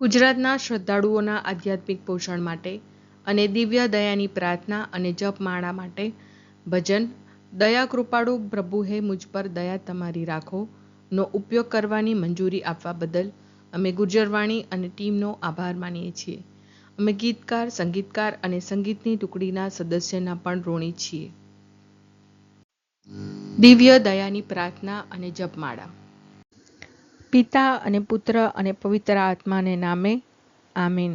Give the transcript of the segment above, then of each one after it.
ગુજરાતના શ્રદ્ધાળુઓના આધ્યાત્મિક પોષણ માટે અને દિવ્ય દયાની પ્રાર્થના અને જપમાળા માટે ભજન, દયા કૃપાળુ પ્રભુ, હે મુજ પર દયા તમારી રાખો, નો ઉપયોગ કરવાની મંજૂરી આપવા બદલ અમે ગુર્જરવાણી અને ટીમનો આભાર માનીએ છીએ. અમે ગીતકાર, સંગીતકાર અને સંગીતની ટુકડીના સદસ્યના પણ ઋણી છીએ. દિવ્ય દયાની પ્રાર્થના અને જપમાળા. પિતા અને પુત્ર અને પવિત્ર આત્માને નામે આમીન.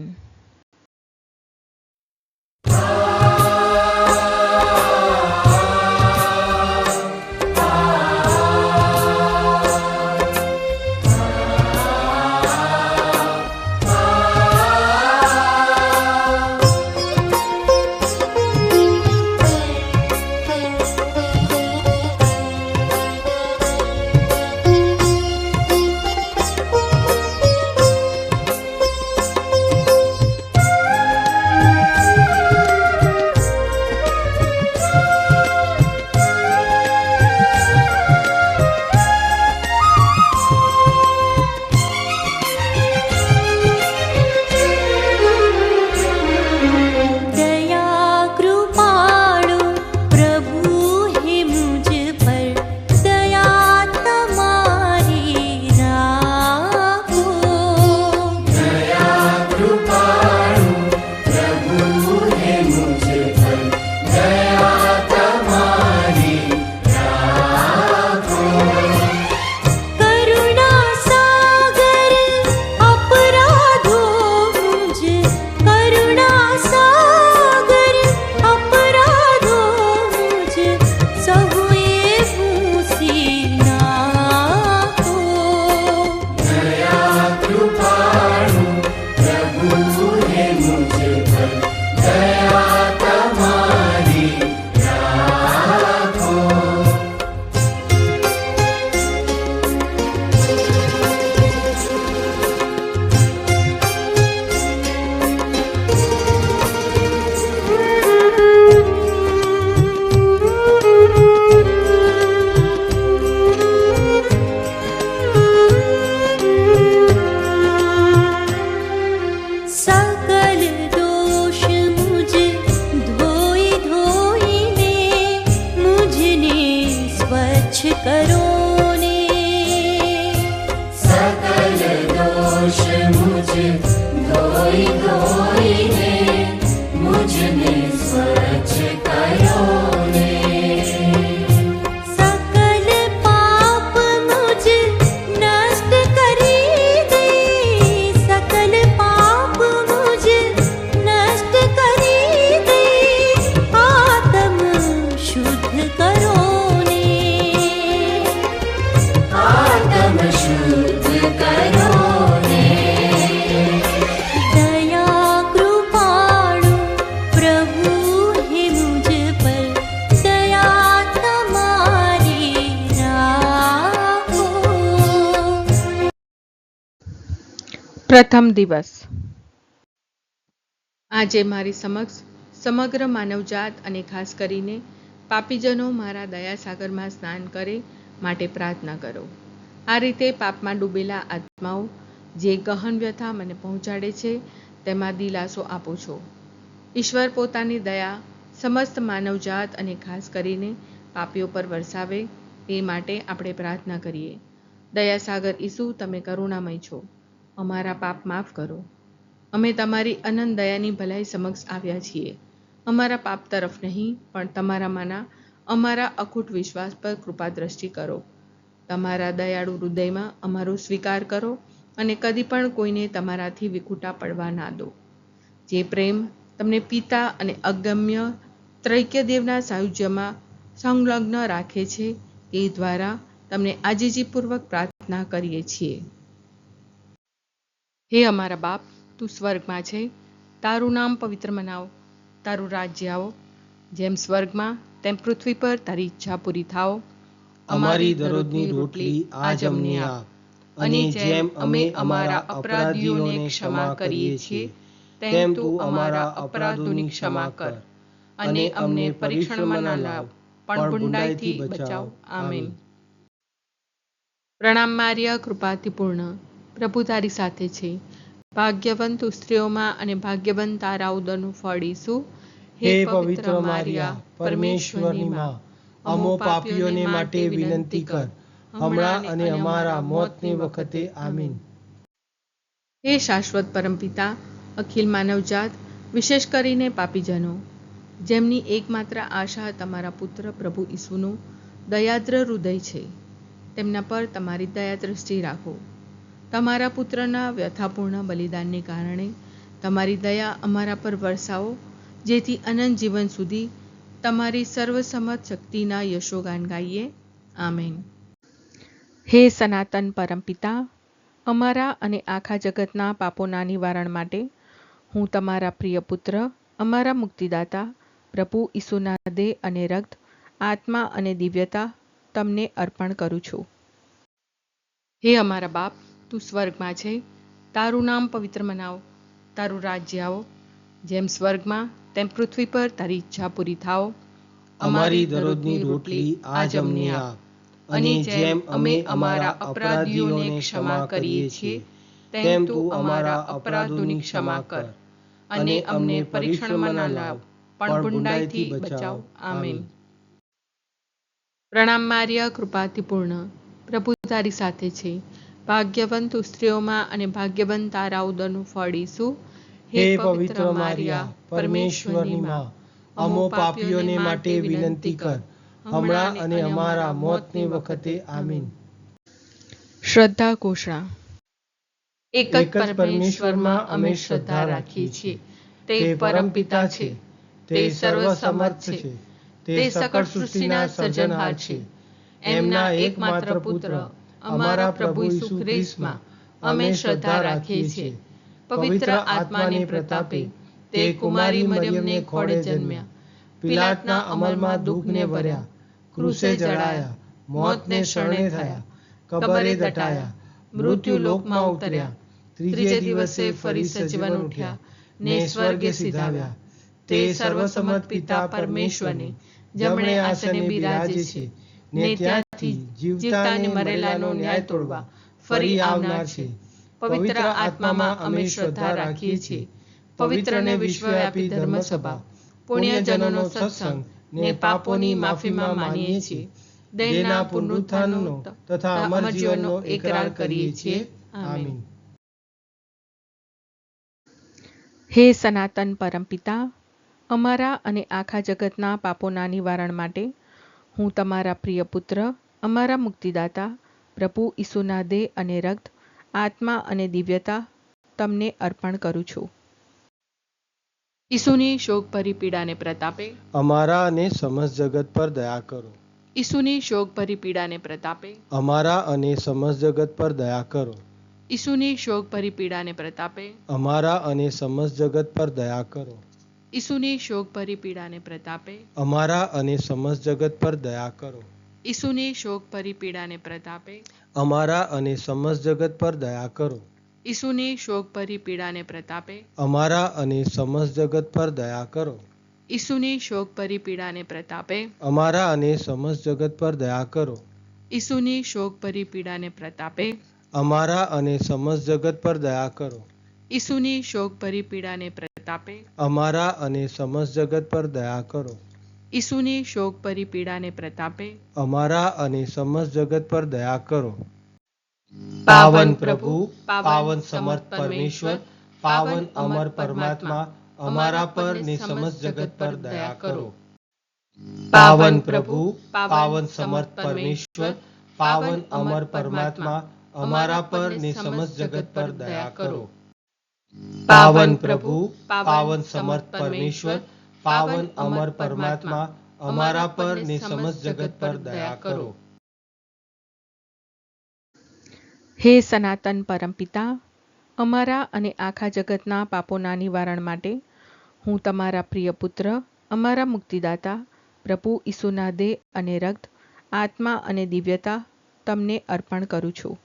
દિવસ. આજે મારી સમક્ષ સમગ્ર માનવજાત અને ખાસ કરીને પાપીજનો મારા દયાસાગરમાં સ્નાન કરે માટે પ્રાર્થના કરો. આ રીતે પાપમાં ડૂબેલા આત્માઓ જે ગહન વ્યથા મને પહોંચાડે છે, તેમાં દિલાસો આપો છો. ઈશ્વર પોતાની દયા સમસ્ત માનવજાત અને ખાસ કરીને પાપીઓ પર વરસાવે તે માટે આપણે પ્રાર્થના કરીએ. દયાસાગર ઈસુ, તમે કરુણામય છો. અમારા પાપ માફ કરો. અમે તમારી અનંત દયાની ભલાઈ સમક્ષ આવ્યા છીએ. અમારા પાપ તરફ નહીં, પણ તમારામાંના અમારા અખૂટ વિશ્વાસ પર કૃપા દ્રષ્ટિ કરો. તમારા દયાળુ હૃદયમાં અમારો સ્વીકાર કરો અને કદી પણ કોઈને તમારાથી વિખૂટા પડવા ના દો. જે પ્રેમ તમને પિતા અને અગમ્ય ત્રૈક્યદેવના સાયુજ્યમાં સંલગ્ન રાખે છે, તે દ્વારા તમને આજીજીપૂર્વક પ્રાર્થના કરીએ છીએ. હે અમારા બાપ તું સ્વર્ગમાં છે. તારું નામ પવિત્ર મનાવો તારું રાજ્ય આવો. જેમ સ્વર્ગમાં તેમ પૃથ્વી પર તારી ઈચ્છા પૂરી થાઓ. અમારી દરરોજની રોટલી આજ અમને આપ. અને જેમ અમે અમારા અપરાધીઓને ક્ષમા કરીએ છીએ તેમ તું અમારા અપરાધોની ક્ષમા કર. અને અમને પરીક્ષણમાં ના લાવ પણ ગુંડાઈથી બચાવ. આમેન. પ્રણામ માર્યા કૃપાથી પૂર્ણ. પ્રભુ તારી સાથે છે. ભાગ્યવંત સ્ત્રીઓમાં અને ભાગ્યવંત તારા ઉદરનું ફળ ઈસુ. હે પવિત્ર મારિયા પરમેશ્વરની માં. અમો પાપીઓને માટે વિનંતી કર. હમણાં અને અમારા મોતની વખતે આમીન. હે શાશ્વત પરમપિતા અખિલ માનવજાત વિશેષ કરીને પાપીજનો જેમની એકમાત્ર આશા તમારા પુત્ર પ્રભુ ઈસુનું દયાદ્ર હૃદય છે. તેમના પર તમારી દયા દ્રષ્ટિ રાખો. તમારા પુત્રના વ્યથાપૂર્ણ બલિદાનને કારણે તમારી દયા અમારા પર વરસાવો, જેથી અનંત જીવન સુધી તમારી સર્વસમત શક્તિના યશોગાન ગાઈએ. આમેન. હે સનાતન પરમપિતા, અમારા અને આખા જગતના પાપોના નિવારણ માટે હું તમારા પ્રિય પુત્ર, અમારા મુક્તિદાતા, પ્રભુ ઈસુના દેહ અને રક્ત, આત્મા અને દિવ્યતા તમને અર્પણ કરું છું. હે અમારા બાપ તું સ્વર્ગમાં છે. તારું નામ પવિત્ર મનાવો. તારું રાજ્ય આવો. જેમ સ્વર્ગમાં તેમ પૃથ્વી પર તારી ઈચ્છા પૂરી થાઓ. અમારી દરરોજની રોટલી આજ અમને આપ. અને જેમ અમે અમારા અપરાધીઓને ક્ષમા કરીએ છીએ તેમ તું અમારા અપરાધોની ક્ષમા કર અને અમને પરીક્ષણમાં ના લાવ પણ પુંડાઈથી બચાવ. આમેન. પ્રણામ માર્યા કૃપાથી પૂર્ણ. પ્રભુ તારી સાથે છે. ભાગ્યવંત સ્ત્રીઓમાં અને ભાગ્યવંત તારા ઉદરનું ફળ ઈસુ હે પવિત્ર મારિયા પરમેશ્વરની માં અમો પાપીઓને માટે વિનંતી કર. હમણાં અને અમારા મોતની વખતે આમીન. શ્રદ્ધા ઘોષણા. એક જ પરમેશ્વરમાં અમે શ્રદ્ધા રાખીએ છીએ. તે પરમ પિતા છે. તે સર્વસમર્થ છે. તે સકળ સૃષ્ટિના સર્જનહાર છે. એમના એકમાત્ર પુત્ર અમારા પ્રભુ ઈસુ ખ્રિસ્તમાં અમે શ્રદ્ધા રાખીએ છીએ. પવિત્ર આત્માને પ્રતાપે તે કુમારી મરિયમને ખોડે જન્મ્યા. પિલાટના અમલમાં દુઃખને ભર્યા, ક્રુસે જડાયા મોતને શરણે થયા, કબરે દટાયા, મૃત્યુ લોકમાં ઉતર્યા. ત્રીજે દિવસે ફરી સજીવન ઉઠ્યા, ને સ્વર્ગે સિધાવ્યા. તે સર્વસમત પિતા પરમેશ્વરને, જમણે આસને બિરાજે છે, ને ત્યાંથી જીવતા અને મરેલાનો ન્યાય તોડવા. ફરી આવનાર છે. પવિત્ર આત્મામાં અમે શ્રદ્ધા રાખીએ છીએ. પવિત્ર અને વિશ્વવ્યાપી ધર્મસભા. પુણ્યજનોનો સત્સંગ ને પાપોની માફીમાં માનીએ છીએ. દેહના પુનરુત્થાનનો તથા અમર જીવનનો એકરાર કરીએ છીએ. આમીન. હે સનાતન પરમપિતા અમારા અને આખા જગતના પાપોના નિવારણ માટે હું તમારા પ્રિય પુત્ર અમારા મુક્તિદાતા પ્રભુ ઈસુના દેહ અને રક્ત આત્મા અને દિવ્યતા તમને અર્પણ કરું છું. ઈસુની શોકભરી પીડાને પ્રતાપે અમારા અને સમસ્ત જગત પર દયા કરો. ઈસુની શોકભરી પીડાને પ્રતાપે અમારા અને સમસ્ત જગત પર દયા કરો. ઈસુની શોકભરી પીડાને પ્રતાપે અમારા અને સમસ્ત જગત પર દયા કરો. ઈસુની શોકભરી પીડાને પ્રતાપે અમારા અને સમસ્ત જગત પર દયા કરો. ઈસુની શોકભરી પીડાને પ્રતાપે. અમારા અને સમસ્ત જગત પર દયા કરો. ઈસુની શોકભરી પીડાને પ્રતાપે. અમારા અને સમસ્ત જગત પર દયા કરો. ઈસુની શોકભરી પીડાને પ્રતાપે. અમારા અને સમસ્ત જગત પર દયા કરો. ઈસુની શોકભરી પીડાને પ્રતાપે. અમારા અને સમસ્ત જગત પર દયા કરો. ઈસુની શોકભરી પીડાને પ્રતાપે. અમારા અને સમસ્ત જગત પર દયા કરો. ઈસુની શોકભરી પીડાને પ્રતાપે અમારા અને સમસ્ત જગત પર દયા કરો. પાવન પાવન પ્રભુ પાવન સમર્થ પરમેશ્વર પાવન અમર પરમાત્મા અમારા પર ને સમસ્ત જગત પર દયા કરો. પાવન પ્રભુ પાવન સમર્થ પરમેશ્વર પાવન અમર પરમાત્મા અમારા પર ને સમસ્ત જગત પર દયા કરો. પાવન પ્રભુ પાવન સમર્થ પરમેશ્વર પાવન અમર પરમાત્મા અમારા પર ને સમસ્ત જગત પર દયા કરો. હે સનાતન પરમપિતા અમારા અને આખા જગતના પાપોના નિવારણ માટે હું તમારા પ્રિય પુત્ર અમારા મુક્તિદાતા પ્રભુ ઈસુના દેહ અને રક્ત આત્મા અને દિવ્યતા તમને અર્પણ કરું છું.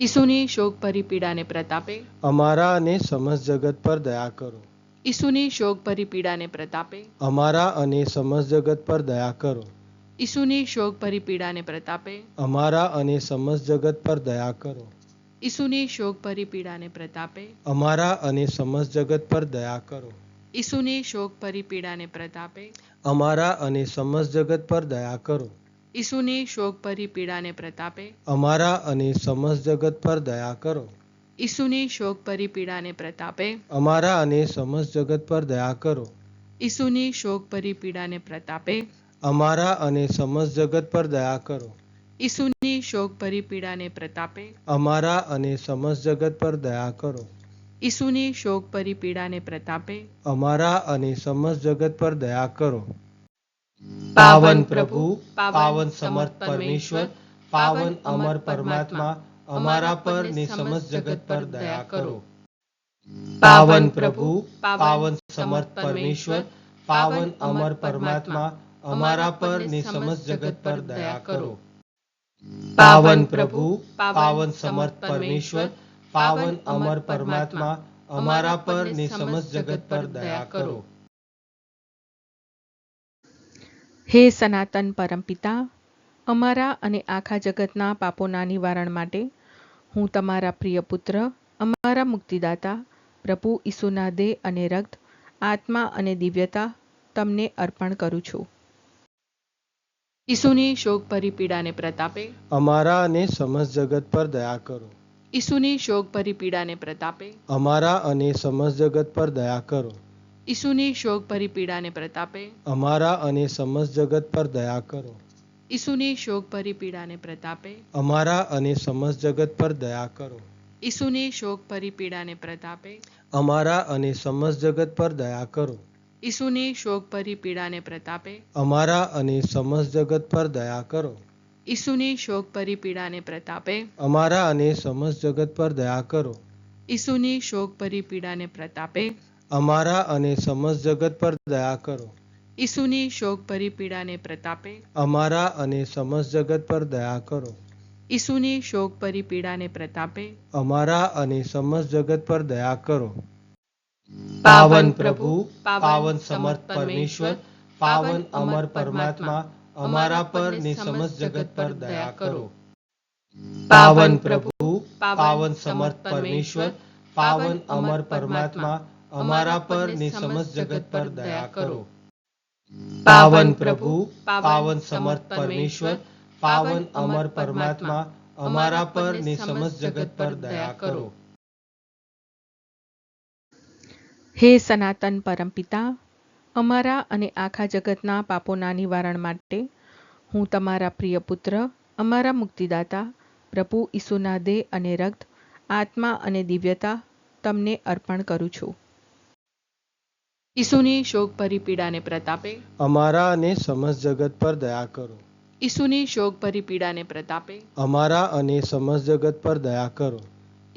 ઈસુની શોકભરી પીડાને પ્રતાપે અમારા અને સમસ્ત જગત પર દયા કરો. ઈસુની શોકભરી પીડાને પ્રતાપે. અમારા અને સમસ્ત જગત પર દયા કરો. ઈસુની શોકભરી પીડાને પ્રતાપે. અમારા અને સમસ્ત જગત પર દયા કરો. ઈસુની શોકભરી પીડાને પ્રતાપે. અમારા અને સમસ્ત જગત પર દયા કરો. ઈસુની શોકભરી પીડાને પ્રતાપે. અમારા અને સમસ્ત જગત પર દયા કરો. ઈસુની શોકભરી પીડાને પ્રતાપે. અમારા અને સમસ્ત જગત પર દયા કરો. ઈસુની શોકભરી પીડાને પ્રતાપે અમારા અને સમસ્ત જગત પર દયા કરો. ઈસુની શોકભરી પીડાને પ્રતાપે અમારા અને સમસ્ત જગત પર દયા કરો. ઈસુની શોકભરી પીડાને પ્રતાપે અમારા અને સમસ્ત જગત પર દયા કરો. ઈસુની શોકભરી પીડાને પ્રતાપે અમારા અને સમસ્ત જગત પર દયા કરો. પાવન પ્રભુ પાવન સમર્થ પરમેશ્વર પાવન અમર પરમાત્મા અમારા પર ને સમસ્ત જગત પર દયા કરો. પાવન પ્રભુ પાવન સમર્થ પરમેશ્વર પાવન અમર પરમાત્મા અમારા પર ને સમસ્ત જગત પર દયા કરો. પાવન પ્રભુ પાવન સમર્થ પરમેશ્વર પાવન અમર પરમાત્મા અમારા પર ને સમસ્ત જગત પર દયા કરો. હે સનાતન પરમપિતા અમારા અને આખા જગતના પાપોના નિવારણ માટે હું તમારા પ્રિય પુત્ર અમારા મુક્તિદાતા પ્રભુ ઈસુના દેહ અને રક્ત આત્મા અને દિવ્યતા તમને અર્પણ કરું છું. ઈસુની શોકભરી પીડાને પ્રતાપે અમારા અને સમસ્ત જગત પર દયા કરો. ઈસુની શોકભરી પીડાને પ્રતાપે અમારા અને સમસ્ત જગત પર દયા કરો. ઈસુની શોકભરી પીડાને પ્રતાપે અમારા અને સમસ્ત જગત પર દયા કરો. ઈસુની શોકભરી પીડાને પ્રતાપે. અમારા અને સમસ્ત જગત પર દયા કરો. ઈસુની શોકભરી પીડાને પ્રતાપે. અમારા અને સમસ્ત જગત પર દયા કરો. ઈસુની શોકભરી પીડાને પ્રતાપે. અમારા અને સમસ્ત જગત પર દયા કરો. ઈસુની શોકભરી પીડાને પ્રતાપે. અમારા અને સમસ્ત જગત પર દયા કરો. ઈસુની શોકભરી પીડાને પ્રતાપે. અમારા અને સમસ્ત જગત પર દયા કરો. ઈસુની શોકભરી પીડાને પ્રતાપે અમારા અને સમસ્ત જગત પર દયા કરો. ઈસુની શોકભરી પીડાને પ્રતાપે અમારા અને સમસ્ત જગત પર દયા કરો. પાવન પ્રભુ પાવન સમર્થ પરમેશ્વર પાવન અમર પરમાત્મા અમારા પર ને સમસ્ત જગત પર દયા કરો. પાવન પ્રભુ પાવન સમર્થ પરમેશ્વર પાવન અમર પરમાત્મા અમારા પર ને સમસ્ત જગત પર દયા કરો. પાવન પ્રભુ પાવન સમર્થ પરમેશ્વર પાવન અમર પરમાત્મા અમારા પર ને સમસ્ત જગત પર દયા કરો. હે સનાતન પરમપિતા અમારા અને આખા જગતના પાપોના નિવારણ માટે હું તમારા પ્રિય પુત્ર અમારા મુક્તિદાતા પ્રભુ ઈસુના દેહ અને રક્ત આત્મા અને દિવ્યતા તમને અર્પણ કરું છું. ઈસુની શોકભરી પીડાને પ્રતાપે અમારા અને સમસ્ત જગત પર દયા કરો. ઈસુની શોકભરી પીડાને પ્રતાપે અમારા અને સમસ્ત જગત પર દયા કરો.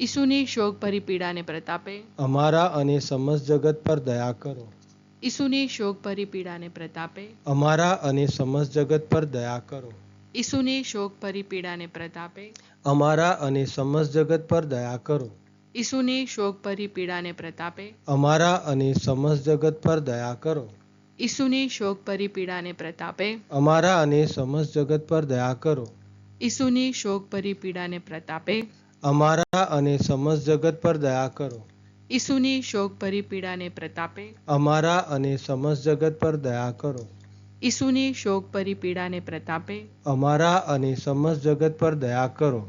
ઈસુની શોકભરી પીડાને પ્રતાપે અમારા અને સમસ્ત જગત પર દયા કરો. ઈસુની શોકભરી પીડાને પ્રતાપે અમારા અને સમસ્ત જગત પર દયા કરો. ઈસુની શોકભરી પીડાને પ્રતાપે અમારા અને સમસ્ત જગત પર દયા કરો. ઈસુની શોકભરી પીડાને પ્રતાપે અમારા અને સમસ્ત જગત પર દયા કરો. ઈસુની શોકભરી પીડાને પ્રતાપે અમારા અને સમસ્ત જગત પર દયા કરો. ઈસુની શોકભરી પીડાને પ્રતાપે અમારા અને સમસ્ત જગત પર દયા કરો. ઈસુની શોકભરી પીડાને પ્રતાપે અમારા અને સમસ્ત જગત પર દયા કરો. ઈસુની શોકભરી પીડાને પ્રતાપે અમારા અને સમસ્ત જગત પર દયા કરો.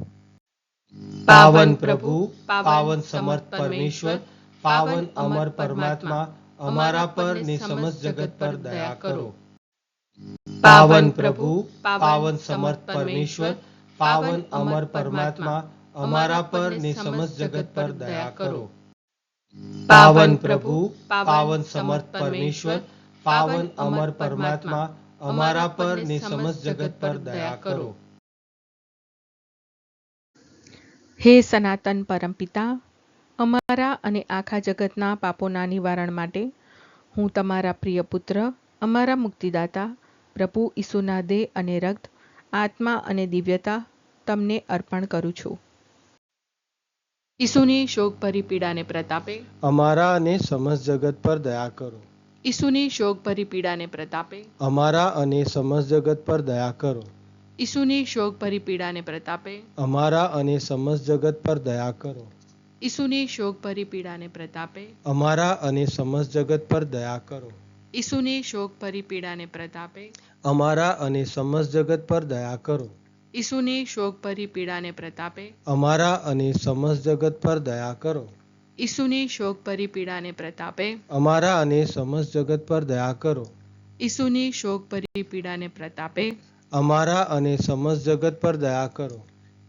પાવન પ્રભુ પાવન સમર્થ પરમેશ્વર પાવન અમર પરમાત્મા અમારા પર ને સમસ્ત જગત પર દયા કરો. પાવન પ્રભુ પાવન સમર્થ પરમેશ્વર પાવન અમર પરમાત્મા અમારા પર ને સમસ્ત જગત પર દયા કરો. પાવન પ્રભુ પાવન સમર્થ પરમેશ્વર પાવન અમર પરમાત્મા અમારા પર ને સમસ્ત જગત પર દયા કરો. હે સનાતન પરમપિતા અમારા અને આખા જગતના પાપોના નિવારણ માટે હું તમારા પ્રિય પુત્ર અમારા મુક્તિદાતા પ્રભુ ઈસુના દેહ અને રક્ત આત્મા અને દિવ્યતા તમને અર્પણ કરું છું. ઈસુની શોકભરી પીડાને પ્રતાપે અમારા અને સમસ્ત જગત પર દયા કરો. ઈસુની શોકભરી પીડાને પ્રતાપે અમારા અને સમસ્ત જગત પર દયા કરો. ઈસુની શોક ભરી પીડાને પ્રતાપે. અમારા અને સમસ્ત જગત પર દયા કરો. ઈસુની શોક ભરી પીડાને પ્રતાપે. અમારા અને સમસ્ત જગત પર દયા કરો. ઈસુની શોક ભરી પીડાને પ્રતાપે. અમારા અને સમસ્ત જગત પર દયા કરો. ઈસુની શોક ભરી પીડાને પ્રતાપે. અમારા અને સમસ્ત જગત પર દયા કરો. ઈસુની શોક ભરી પીડાને પ્રતાપે. અમારા અને સમસ્ત જગત પર દયા કરો. ઈસુની શોક ભરી પીડાને પ્રતાપે. અમારા અને સમસ્ત જગત પર દયા કરો.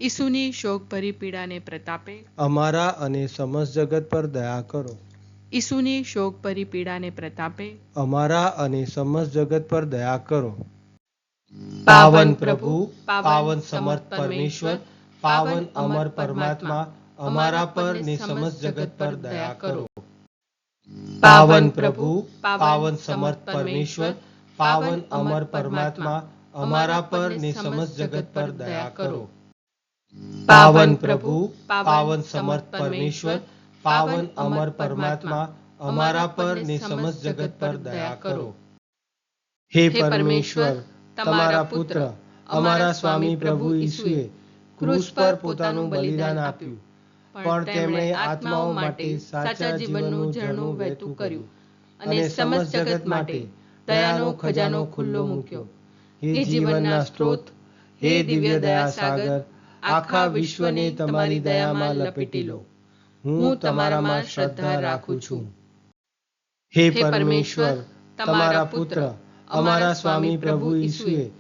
ઈસુની શોક ભરી પીડાને પ્રતાપે અમારા અને સમસ્ત જગત પર દયા કરો. ઈસુની શોક ભરી પીડાને પ્રતાપે અમારા અને સમસ્ત જગત પર દયા કરો. પાવન પ્રભુ પાવન સમર્થ પરમેશ્વર પાવન અમર પરમાત્મા અમારા પર ને સમસ્ત જગત પર દયા કરો. પાવન પ્રભુ પાવન સમર્થ પરમેશ્વર પાવન અમર પરમાત્મા અમારા પર ને સમસ્ત જગત પર દયા કરો. પાવન પ્રભુ પાવન સમર્થ પરમેશ્વર પાવન અમર પરમાત્મા અમારા પર ને સમસ્ત જગત પર દયા કરો. હે પરમેશ્વર તમારા પુત્ર અમારા સ્વામી પ્રભુ ઈસુએ ક્રૂસ પર પોતાનું બલિદાન આપ્યું. પણ તેમણે આત્માઓ માટે સાચા જીવનનું ઝરણું વહેતું કર્યું. અને સમસ્ત જગત માટે દયાનો ખજાનો ખુલ્લો મૂક્યો. હે જીવનના સ્ત્રોત હે દિવ્ય દયા સાગર આખા વિશ્વને તમારી દયામાં લપેટી લો. હું તમારામાં શ્રદ્ધા રાખું છું. હે પરમેશ્વર તમારા પુત્ર અમારા સ્વામી પ્રભુ ઈસુએ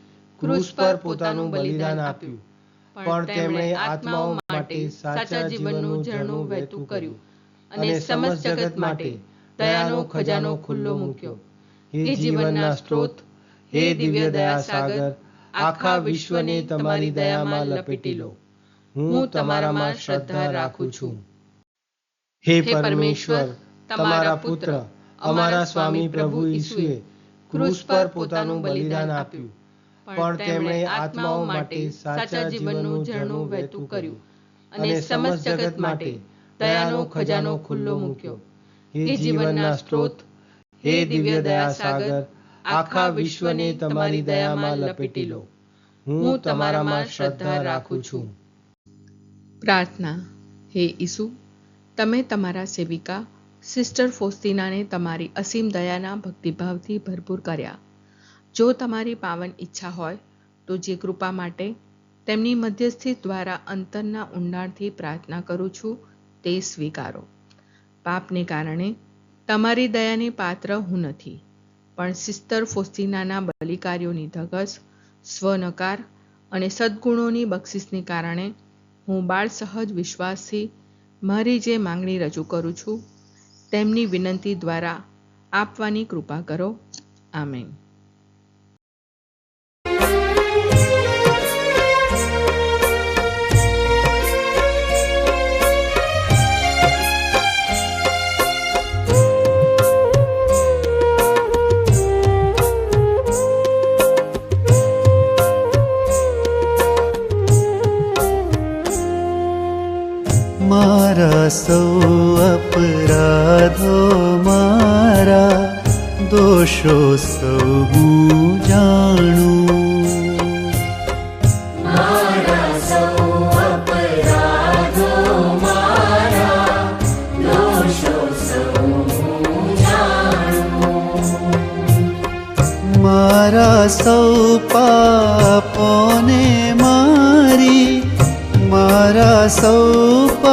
ક્રૂસ પર પોતાનું બલિદાન આપ્યું. પણ તેમણે આત્માઓ માટે સાચા જીવનનું ઝરણું વહેતું કર્યું. અને સમસ્ત જગત માટે દયાનો ખજાનો ખુલ્લો મૂક્યો. હે જીવનના સ્ત્રોત હે દિવ્ય દયા સાગર આખા વિશ્વને તમારી દયામાં લપેટી લો. હું તમારામાં શ્રદ્ધા રાખું છું. હે પરમેશ્વર, તમારા પુત્ર, અમારા સ્વામી પ્રભુ ઈસુએ ક્રૂસ પર પોતાનું બલિદાન આપ્યું, પણ તેમણે આત્માઓ માટે સાચા જીવનનું ઝરણું વહેતું કર્યું અને સમસ્ત જગત માટે દયાનો ખજાનો ખુલ્લો મૂક્યો. હે જીવનના સ્ત્રોત, હે દિવ્ય દયા સાગર આખા વિશ્વને તમારી દયામાં લપેટી લો. હું તમારામાં શ્રદ્ધા રાખું છું. પ્રાર્થના હે ઈસુ તમે તમારા સેવિકા સિસ્ટર ફોસ્તિનાને તમારી અસીમ દયાના ભક્તિભાવથી ભરપૂર કર્યા. જો તમારી પાવન ઈચ્છા હોય તો જે કૃપા માટે તેમની મધ્યસ્થી દ્વારા અંતરના ઊંડાણથી પ્રાર્થના કરું છું તે સ્વીકારો. પાપને કારણે તમારી દયાને પાત્ર હું નથી. પણ સિસ્તર ફોસ્તીનાના બલિકાર્યોની ધગસ, સ્વનકાર અને સદ્ગુણોની બક્ષિસને કારણે હું બાળ સહજ વિશ્વાસથી મારી જે માંગણી રજૂ કરું છું, તેમની વિનંતી દ્વારા આપવાની કૃપા કરો. આમેન. मारा सौ अपराधो मारा दोषो सौ जाणु। मारा सौ पापोने मारी मारा सौ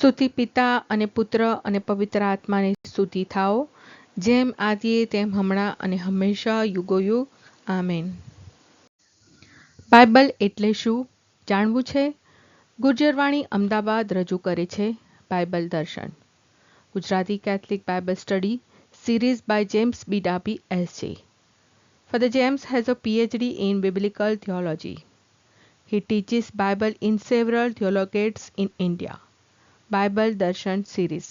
સ્તુતિ પિતા અને પુત્ર અને પવિત્ર આત્માની સ્તુતિ થાઓ. જેમ આદિએ, તેમ હમણાં અને હંમેશા યુગોયુગ આમેન. બાઇબલ એટલે શું? જાણવું છે? ગુર્જરવાણી અમદાવાદ રજૂ કરે છે Bible Darshan. Gujarati Catholic Bible study series by James B Dabhi SJ Father James has a PhD in Biblical Theology. He teaches Bible in several theologates in India. Bible Darshan series